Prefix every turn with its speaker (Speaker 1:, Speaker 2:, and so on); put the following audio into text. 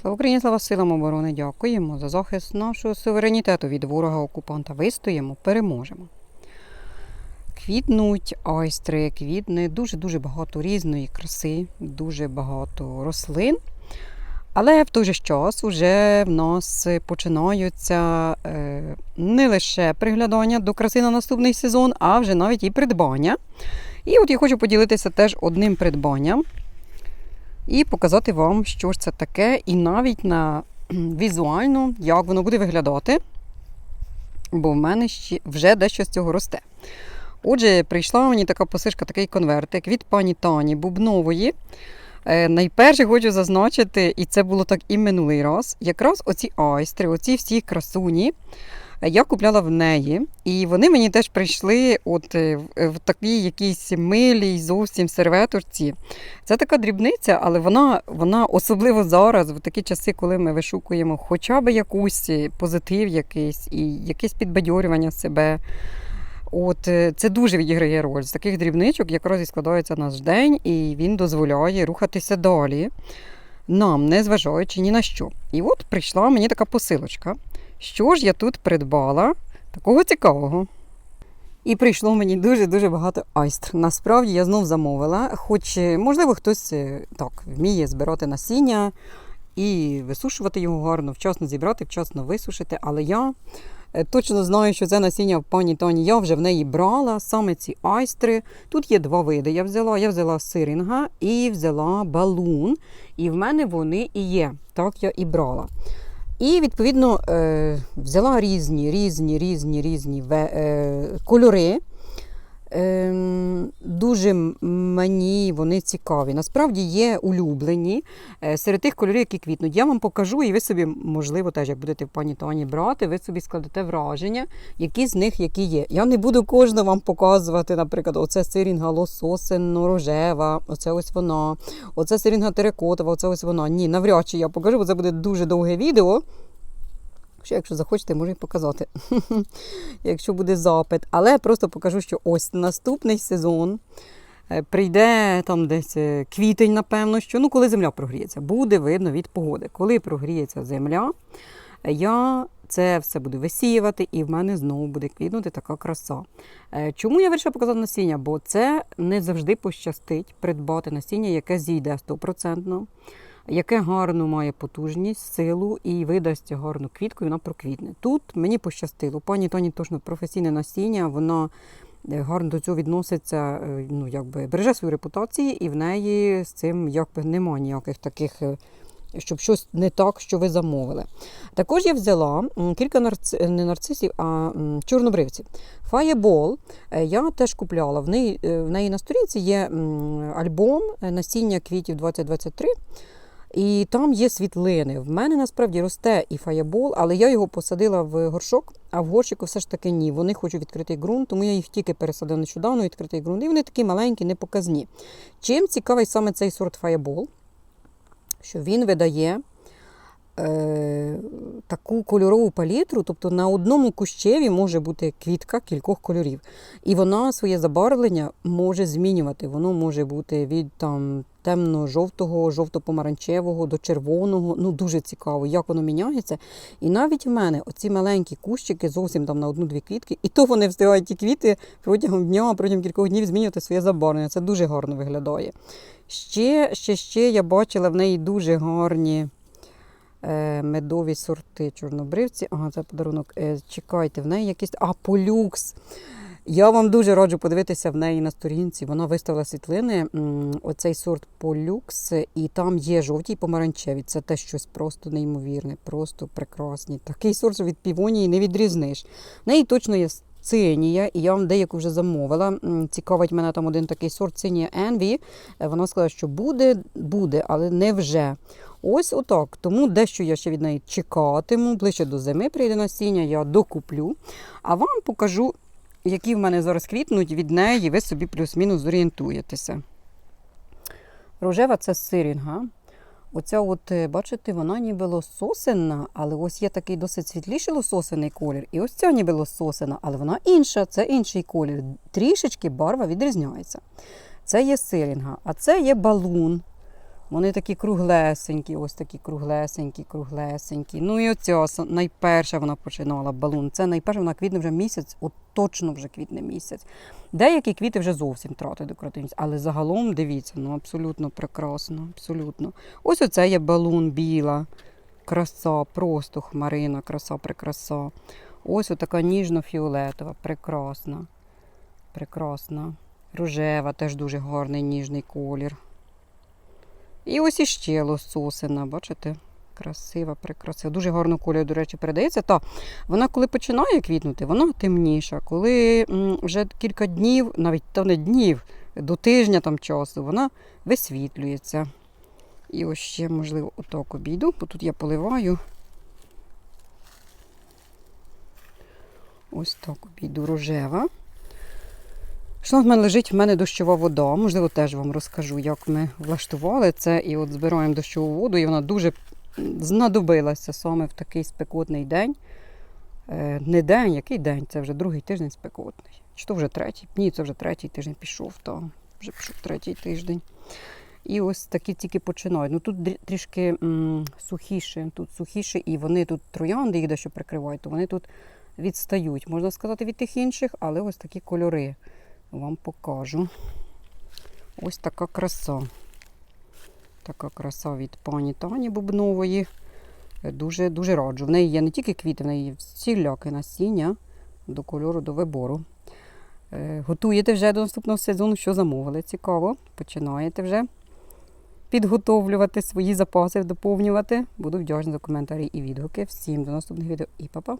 Speaker 1: Слава Україні, слава силам оборони! Дякуємо за захист нашого суверенітету від ворога-окупанта. Вистоїмо, переможемо. Квітнуть айстри, квітне дуже-дуже багато різної краси, дуже багато рослин. Але в той же час вже в нас починаються е, не лише приглядання до краси на наступний сезон, а вже навіть і придбання. І от я хочу поділитися теж одним придбанням і показати вам, що ж це таке, і навіть на візуально, як воно буде виглядати. Бо в мене ще вже дещо з цього росте. Отже, прийшла мені така посишка, такий конвертик від пані Тані Бубнової. Е, найперше хочу зазначити, і це було так і минулий раз. Якраз оці айстри, оці всі красуні. Е, Я купляла в неї, і вони мені теж прийшли от е, в- в такій якійсь милій зовсім серветочці. Це така дрібниця, але вона, вона особливо зараз, в такі часи, коли ми вишукуємо хоча б якусь е, позитив якийсь і якесь підбадьорювання себе. От е, це дуже відіграє роль. З таких дрібничок якраз і складається наш день, і він дозволяє рухатися далі, нам, не зважаючи ні на що. І от прийшла мені така посилочка. Що ж я тут придбала такого цікавого? І прийшло мені дуже-дуже багато айстр. Насправді я знов замовила, хоч, е, можливо, хтось е, так вміє збирати насіння і висушувати його гарно, вчасно зібрати, вчасно висушити. Але я е, точно знаю, що це насіння в пані Тоні. Я вже в неї брала саме ці айстри. Тут є два види. Я взяла. Я взяла сирінга і взяла балун. І в мене вони і є. Так я і брала. І відповідно е, взяла різні, різні, різні, різні е, кольори. Ем, Дуже мені вони цікаві. Насправді є улюблені е, серед тих кольорів, які квітнуть. Я вам покажу, і ви собі, можливо, теж як будете пані Тані брати, ви собі складете враження, які з них які є. Я не буду кожного вам показувати, наприклад, оце сирінга лососенно-рожева, оце ось вона, оце сирінга терекотова, оце ось вона. Ні, навряд чи я покажу, бо це буде дуже довге відео. Що, якщо захочете, можу і показати, якщо буде запит. Але просто покажу, що ось наступний сезон е, прийде там десь е, квітень, напевно, що ну, коли земля прогріється, буде видно від погоди. Коли прогріється земля, е, я це все буду висіювати, і в мене знову буде квітнути така краса. Чому я вирішила показати насіння? Бо це не завжди пощастить придбати насіння, яке зійде 100% яке гарну має потужність, силу і видасть гарну квітку, і вона проквітне. Тут мені пощастило. Пані Тоні точно професійне насіння, вона е, гарно до цього відноситься, е, ну якби береже свою репутацію, і в неї з цим якби немає ніяких таких. е, Щоб щось не так, що ви замовили. Також я взяла кілька нарци... не нарцисів, а чорнобривців. Е, я теж купляла. В неї, в неї на сторінці є альбом насіння квітів 2023. І там є світлини. В мене насправді росте і фаєбол, але я його посадила в горшок, а в горщику все ж таки ні. Вони хочуть відкритий ґрунт, тому я їх тільки пересадила нещодавно, відкритий ґрунт. І вони такі маленькі, непоказні. Чим цікавий саме цей сорт фаєбол? Що він видає е, таку кольорову палітру, тобто на одному кущеві може бути квітка кількох кольорів. І вона своє забарвлення може змінювати. Воно може бути від там темно-жовтого, жовто-помаранчевого до червоного. Ну дуже цікаво, як воно міняється. І навіть в мене оці маленькі кущики зовсім там на одну-дві квітки, і то вони встигають ті квіти протягом дня, протягом кількох днів змінювати своє забарвлення. Це дуже гарно виглядає. Ще, ще, ще я бачила в неї дуже гарні е, медові сорти чорнобривці. Ага, це подарунок. Е, чекайте, в неї якийсь. А, полюкс. Я вам дуже раджу подивитися в неї на сторінці. Вона виставила світлини. Оцей сорт полюкс, і там є жовті і помаранчеві. Це те щось просто неймовірне, просто прекрасні. Такий сорт що від півонії не відрізниш. В неї точно є цинія, і я вам деяку вже замовила. Цікавить мене там один такий сорт цинія Envy. Вона сказала, що буде, буде, але не вже. Ось отак. Тому дещо я ще від неї чекатиму. Ближче до зими прийде насіння, я докуплю. А вам покажу, які в мене зараз квітнуть від неї, ви собі плюс-мінус зорієнтуєтеся. Рожева це сирінга. Оця, от, е, бачите, вона ніби лососена, але ось є такий досить світліший лососений колір. І ось ця ніби лососена, але вона інша, це інший колір. Трішечки барва відрізняється. Це є сирінга, а це є балун. Вони такі круглесенькі, ось такі круглесенькі, круглесенькі. Ну і оця найперша вона починала балун. Це найперша вона квітне вже місяць, от точно вже квітне місяць. Деякі квіти вже зовсім втратили декоративність, але загалом дивіться, ну абсолютно прекрасно, абсолютно. Ось оце є балун біла, краса, просто хмарина, краса, прикраса. Ось отака ніжно-фіолетова, прекрасна. Прекрасна. Рожева, теж дуже гарний ніжний колір. І ось іще лососина, бачите? Красива, прекрасива. Дуже гарно колір, до речі, передається. Та вона, коли починає квітнути, вона темніша. Коли вже кілька днів, навіть то не днів, до тижня там часу, вона висвітлюється. І ось ще, можливо, отак обійду, бо тут я поливаю. Ось так обійду рожева. Що в мене лежить в мене дощова вода. Можливо, теж вам розкажу, як ми влаштували це. І от збираємо дощову воду, і вона дуже знадобилася саме в такий спекотний день. Е, Не день, який день? Це вже другий тиждень спекотний. Чи то вже третій? Ні, це вже третій тиждень пішов, то вже пішов третій тиждень. І ось такі тільки починають. Ну тут трішки м, сухіше, тут сухіше, і вони тут троянди їх дещо прикривають, то вони тут відстають, можна сказати, від тих інших, але ось такі кольори вам покажу. Ось така краса. Така краса від пані Тані Бубнової. Дуже, дуже раджу. В неї є не тільки квіти, в неї є всіляке насіння до кольору, до вибору. Е, Готуєте вже до наступного сезону, що замовили? Цікаво. Починаєте вже підготовлювати свої запаси, доповнювати. Буду вдячна за коментарі і відгуки. Всім до наступних відео і па-па!